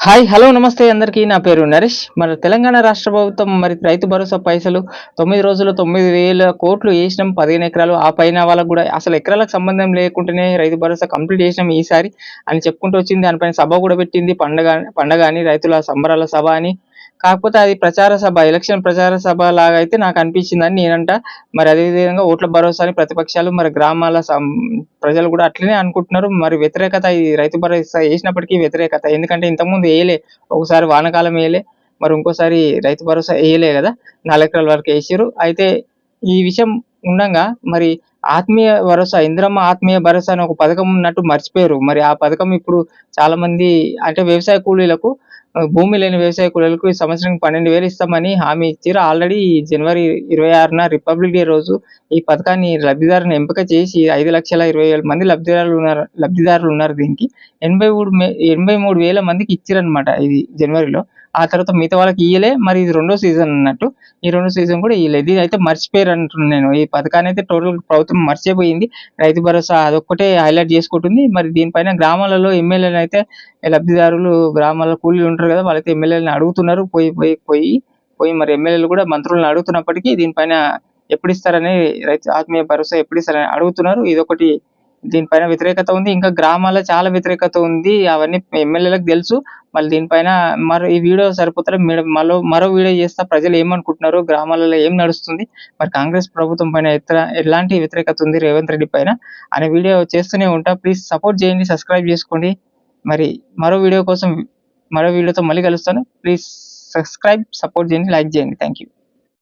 Hi hello నమస్తే అందరికీ. నా పేరు నరేష్. మన తెలంగాణ రాష్ట్ర ప్రభుత్వం మరి రైతు భరోసా పైసలు తొమ్మిది రోజులు తొమ్మిది వేల కోట్లు వేసినాం. పదిహేను ఎకరాలు ఆ పైన వాళ్ళకు కూడా అసలు ఎకరాలకు సంబంధం లేకుండానే రైతు భరోసా కంప్లీట్ చేసినాం ఈసారి అని చెప్పుకుంటూ వచ్చింది. దానిపైన సభ కూడా పెట్టింది. పండగ పండగ అని రైతుల సంబరాల సభ అని కాకపోతే అది ప్రచార సభ ఎలక్షన్ ప్రచార సభ లాగా అయితే నాకు అనిపించిందని నేనంట. మరి అదేవిధంగా ఓట్ల భరోసా అని ప్రతిపక్షాలు మరి గ్రామాల ప్రజలు కూడా అట్లనే అనుకుంటున్నారు. మరి వ్యతిరేకత ఈ రైతు భరోసా వేసినప్పటికీ వ్యతిరేకత. ఎందుకంటే ఇంతకుముందు వేయలే ఒకసారి వానకాలం వేయలే మరి ఇంకోసారి రైతు భరోసా వేయలే కదా నాలుగు ఎకరాల వరకు వేసారు అయితే ఈ విషయం ఉండగా మరి ఆత్మీయ భరోసా ఇంద్రమ్మ ఆత్మీయ భరోసా అని ఒక పథకం ఉన్నట్టు మర్చిపోయారు. మరి ఆ పథకం ఇప్పుడు చాలా మంది అంటే వ్యవసాయ కూలీలకు భూమి లేని వ్యవసాయ కూలీలకు ఈ సంవత్సరం పన్నెండు వేలు ఇస్తామని హామీ ఇచ్చారు. ఆల్రెడీ జనవరి ఇరవై ఆరున రిపబ్లిక్ డే రోజు ఈ పథకాన్ని లబ్ధిదారుని ఎంపిక చేసి ఐదు లక్షల ఇరవై వేల మంది లబ్ధిదారులు ఉన్నారు లబ్ధిదారులు ఉన్నారు దీనికి. ఎనభై మూడు మే- ఎనభై మూడు వేల మందికి ఇచ్చారనమాట ఇది జనవరిలో. ఆ తర్వాత మిగతా వాళ్ళకి ఇయ్యలే. మరి ఇది రెండో సీజన్ అన్నట్టు. ఈ రెండో సీజన్ కూడా ఇయ్యలేదు. ఇది అయితే మర్చిపోయారు అంటున్నాను నేను. ఈ పథకాన్ని అయితే టోటల్ ప్రభుత్వం మర్చిపోయింది. రైతు భరోసా అదొక్కటే హైలైట్ చేసుకుంటుంది. మరి దీనిపైన గ్రామాలలో ఎమ్మెల్యేలు అయితే లబ్ధిదారులు గ్రామాల్లో కూలీలు ఉంటారు కదా వాళ్ళైతే ఎమ్మెల్యేలను అడుగుతున్నారు. పోయి పోయి పోయి పోయి మరి ఎమ్మెల్యేలు కూడా మంత్రులను అడుగుతున్నప్పటికీ దీనిపైన ఎప్పుడు ఇస్తారని రైతు ఆత్మీయ భరోసా ఎప్పుడు ఇస్తారని అడుగుతున్నారు. ఇదొకటి దీనిపైన వ్యతిరేకత ఉంది. ఇంకా గ్రామాల్లో చాలా వ్యతిరేకత ఉంది. అవన్నీ ఎమ్మెల్యేలకు తెలుసు. మళ్ళీ దీనిపైన మరో ఈ వీడియో సరిపోతారు మరో మరో వీడియో చేస్తా ప్రజలు ఏమనుకుంటున్నారు గ్రామాలలో ఏం నడుస్తుంది. మరి కాంగ్రెస్ ప్రభుత్వం పైన ఎత్త- ఎలాంటి వ్యతిరేకత ఉంది రేవంత్ రెడ్డి పైన అనే వీడియో చేస్తూనే ఉంటా. ప్లీజ్ సపోర్ట్ చేయండి సబ్స్క్రైబ్ చేసుకోండి. మరి మరో వీడియో కోసం మరో వీడియోతో మళ్ళీ కలుస్తాను. ప్లీజ్ సబ్స్క్రైబ్ సపోర్ట్ చేయండి లైక్ చేయండి. Thank you